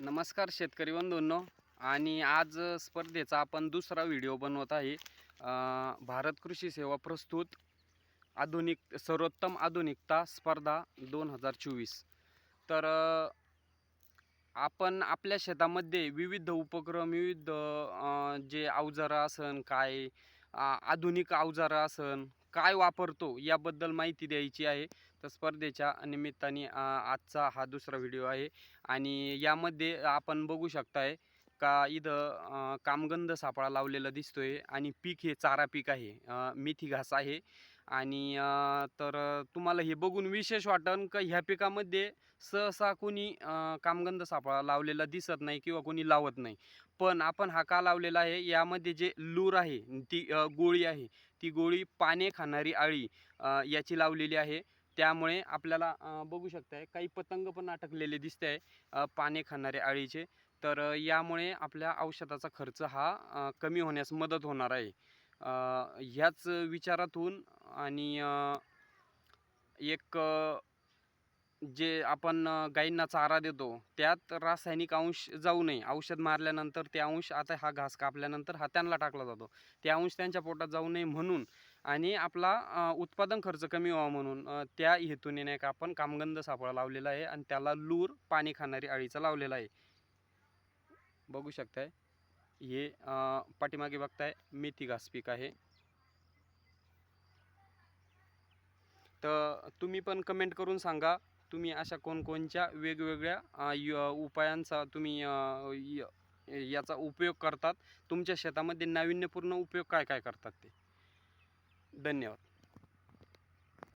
नमस्कार शेतकरी बंधूंनो. आणि आज स्पर्धेचा आपण दुसरा व्हिडिओ बनवत आहे. भारत कृषी सेवा प्रस्तुत आधुनिक सर्वोत्तम आधुनिकता स्पर्धा दोन हजार चोवीस. तर आपण आपल्या शेतामध्ये विविध उपक्रम विविध जे अवजारं असन काय आधुनिक अवजारं असन काय वापरतो याबद्दल माहिती द्यायची आहे. तर स्पर्धेच्या निमित्ताने आजचा हा दुसरा व्हिडिओ आहे. आणि यामध्ये आपण बघू शकताय का इथं कामगंध सापळा लावलेला दिसतोय. आणि पीक हे चारा पीक आहे. मेथी घास आहे. आणि तर तुम्हाला हे बघून विशेष वाटन का ह्या पिकामध्ये सहसा कोणी कामगंध सापळा लावलेला दिसत नाही किंवा कोणी लावत नाही. पण आपण हा का लावलेला आहे? यामध्ये जे लूर आहे ती गोळी आहे. ती गोळी पाने खाणारी आळी याची लावलेली आहे. त्यामुळे आपल्याला बघू शकताय काही पतंग पण अटकलेले दिसत आहे पाने खाणारे आळीचे. तर यामुळे आपल्या औषधाचा खर्च हा कमी होण्यास मदत होणार आहे. ह्याच विचारातून आणि एक जे आपण गाईंना चारा देतो त्यात रासायनिक अंश जाऊ नये. औषध मारल्यानंतर ते अंश आता हा घास कापल्यानंतर हा त्यांना टाकला जातो. ते अंश त्यांच्या पोटात जाऊ नये म्हणून आणि आपला उत्पादन खर्च कमी व्हावा म्हणून त्या हेतूने नाही का आपण कामगंध सापळा लावलेला आहे आणि त्याला लूर पाणी खाणारी अळीचा लावलेला आहे. बघू शकताय? हे पाठीमागे बघताय मेथी घास पीक आहे. तर तुम्ही पण कमेंट करून सांगा तुम्ही अशा कोणकोणच्या वेगवेगळ्या य- उपायांचा तुम्ही य- याचा उपयोग करतात? तुमच्या शेतामध्ये नाविन्यपूर्ण उपयोग काय काय करतात ते? धन्यवाद.